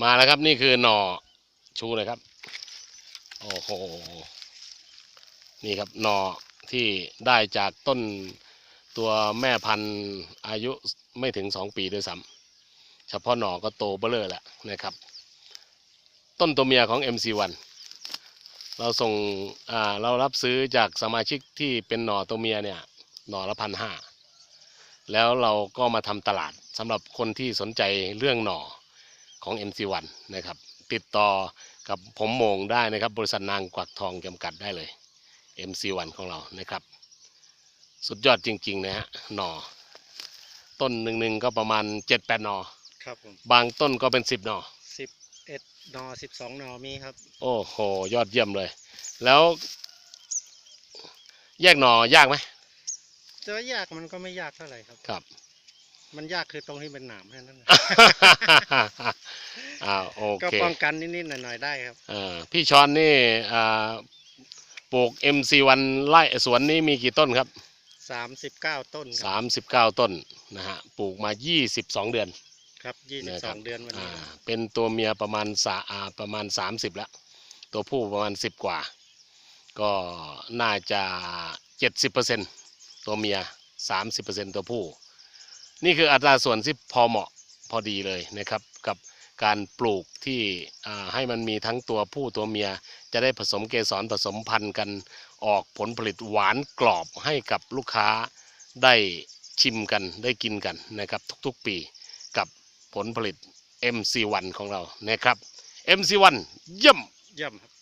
มาแล้วครับนี่คือหน่อชูเลยครับ โอ้โห นี่ครับหน่อที่ได้จากต้นตัวแม่พันธุ์อายุไม่ถึงสองปีด้วยซ้ำเฉพาะหน่อก็โตเบ้อเลอแล้วนะครับ ต้นตัวเมียของ MC1 เราส่งอ่าเรารับซื้อจากสมาชิกที่เป็นหน่อตัวเมียเนี่ยหน่อละพันห้าแล้วเราก็มาทำตลาดสำหรับคนที่สนใจเรื่องหน่อ ของ MC1 นะครับ ติดต่อกับผมโมงได้นะครับ บริษัทนางกวักทองจำกัดได้เลย MC1 ของเรานะครับ สุดยอดจริง ๆ นะฮะหน่อต้นหนึ่งๆก็ประมาณ 7-8หน่อครับผมบางต้นก็เป็น 10หน่อสิบเอ็ดนอสิบสองนอมีครับ โอ้โห ยอดเยี่ยมเลย แล้ว แยกหน่อยากไหมจะว่ายากมันก็ไม่ยากเท่าไหร่ครับ ครับ มันยากคือตรงที่เป็นหนามแค่นั้นนะอ้าวโอก็เคป้องกันนิดๆหน่อยๆได้ครับอ่าพี่ชอนนี่อ่าปลูก MC1 ไร่สวนนี้มีกี่ต้นครับ สามสิบเก้าต้นครับ39 ต้นนะฮะปลูกมา 22 เดือน ครับยี่สิบนะสครัอบงเดือนวันอ่านี้เป็นตัวเมียประมาณสาอ่าประมาณ 30แล้วตัวผู้ประมาณ 10 กว่า ก็น่าจะ 70%ตัวเมีย 30%ตัวผู้ นี่คืออัตราส่วนที่พอเหมาะพอดีเลยนะครับกับการปลูกที่ให้มันมีทั้งตัวผู้ตัวเมีย จะได้ผสมเกสรผสมพันธุ์กันออกผลผลิตหวานกรอบให้กับลูกค้าได้ชิมกันได้กินกันนะครับทุกๆปีกับผลผลิต MC1 ของเรานะครับ MC1 เยี่ยมเยี่ยมครับ